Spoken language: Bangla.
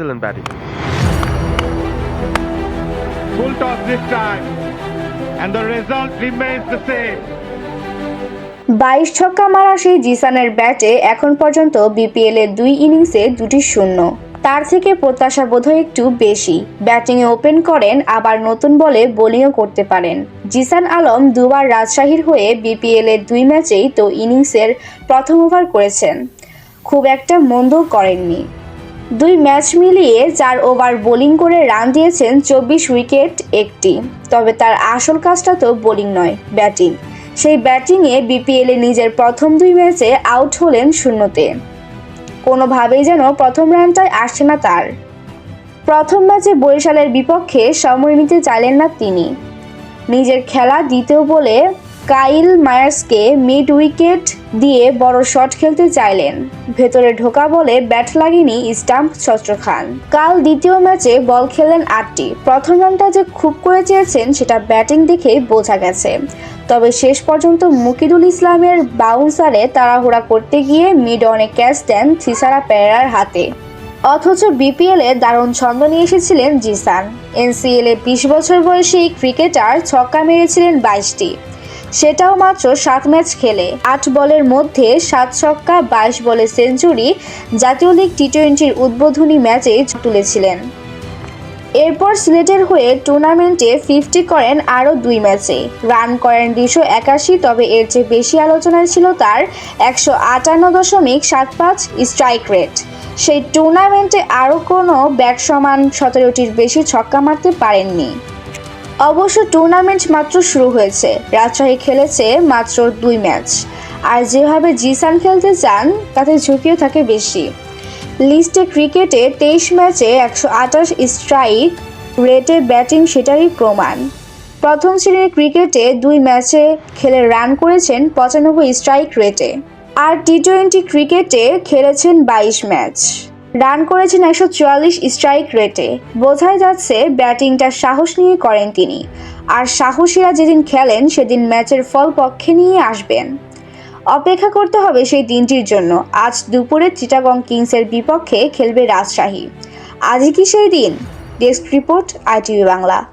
excellent batting. Full toss this time. And the result remains the same. বাইশ ছক্কা মারা সেই জিসানের ব্যাটে এখন পর্যন্ত বিপিএল এর দুই ইনিংসে দুটি শূন্য তার থেকে প্রত্যাশা বোধহয় একটু বেশি ব্যাটিংয়ে ওপেন করেন আবার নতুন বলে বোলিংও করতে পারেন জিসান আলম দুবার রাজশাহীর হয়ে বিপিএল এর দুই ম্যাচেই তো ইনিংসের প্রথম ওভার করেছেন খুব একটা মন্দও করেননি দুই ম্যাচ মিলিয়ে চার ওভার বোলিং করে রান দিয়েছেন চব্বিশ উইকেট একটি। তবে তার আসল কাজটা তো বোলিং নয়, ব্যাটিং। সেই ব্যাটিংয়ে বিপিএলে নিজের প্রথম দুই ম্যাচে আউট হলেন শূন্যতে। কোনোভাবেই যেন প্রথম রানটাই আসছে না তার। প্রথম ম্যাচে বরিশালের বিপক্ষে সময় নিতে চাইলেন না তিনি। নিজের খেলা দ্বিতীয় বলে কাইল মায়ার্সকে মিড উইকেট দিয়ে বড় শট খেলতে চাইলেন। ভেতরে ঢোকা বলে ব্যাট লাগেনি স্টাম্প ছত্র খান কাল দ্বিতীয় ম্যাচে বল খেললেন আটটি। প্রথম রানটা যে খুব করে চেয়েছেন, সেটা ব্যাটিং দেখে বোঝা গেছে। তবে শেষ পর্যন্ত মুকিদুল ইসলামের বাউন্সারে তাড়াহুড়া করতে গিয়ে মিড অনে ক্যাচ দেন থিসারা পেরেরার হাতে। অথচ বিপিএলে দারুণ ছন্দ নিয়ে এসেছিলেন জিসান। এনসিএল বিশ বছর বয়সী ক্রিকেটার ছক্কা মেরেছিলেন বাইশটি। সেটাও মাত্র সাত ম্যাচ খেলে। আট বলের মধ্যে সাত ছক্কা, বাইশ বলে সেঞ্চুরি জাতীয় লিগ টি টোয়েন্টির উদ্বোধনী ম্যাচে তুলেছিলেন। এরপর সিলেটের হয়ে টুর্নামেন্টে ফিফটি করেন আরও দুই ম্যাচে। রান করেন দুশো একাশি, তবে এর চেয়ে বেশি আলোচনায় ছিল তার একশো আটান্ন দশমিক সাত পাঁচ স্ট্রাইক রেট। সেই টুর্নামেন্টে আরও কোনো ব্যাট সমান সতেরোটির বেশি ছক্কা মারতে পারেননি। অবশ্য টুর্নামেন্ট মাত্র শুরু হয়েছে। রাজশাহী খেলেছে মাত্র দুই ম্যাচ আর যেভাবে জিসান খেলতে চান, তাতে ঝুঁকিও থাকে বেশি। লিস্টে ক্রিকেটে তেইশ ম্যাচে একশো আঠাশ স্ট্রাইক রেটে ব্যাটিং সেটারই প্রমাণ। প্রথম শ্রেণির ক্রিকেটে দুই ম্যাচে খেলে রান করেছেন পঁচানব্বই স্ট্রাইক রেটে আর টি টোয়েন্টি ক্রিকেটে খেলেছেন বাইশ ম্যাচ রান করেছেন একশো চুয়াল্লিশ স্ট্রাইক রেটে বোঝাই যাচ্ছে ব্যাটিংটা সাহস নিয়ে করেন তিনি। আর সাহসীরা যেদিন খেলেন, সেদিন ম্যাচের ফল পক্ষে নিয়ে আসবেন। অপেক্ষা করতে হবে সেই দিনটির জন্য। আজ দুপুরে চিটাগং কিংসের বিপক্ষে খেলবে রাজশাহী। আজই কি সেই দিন? Desk report ITV Bangla.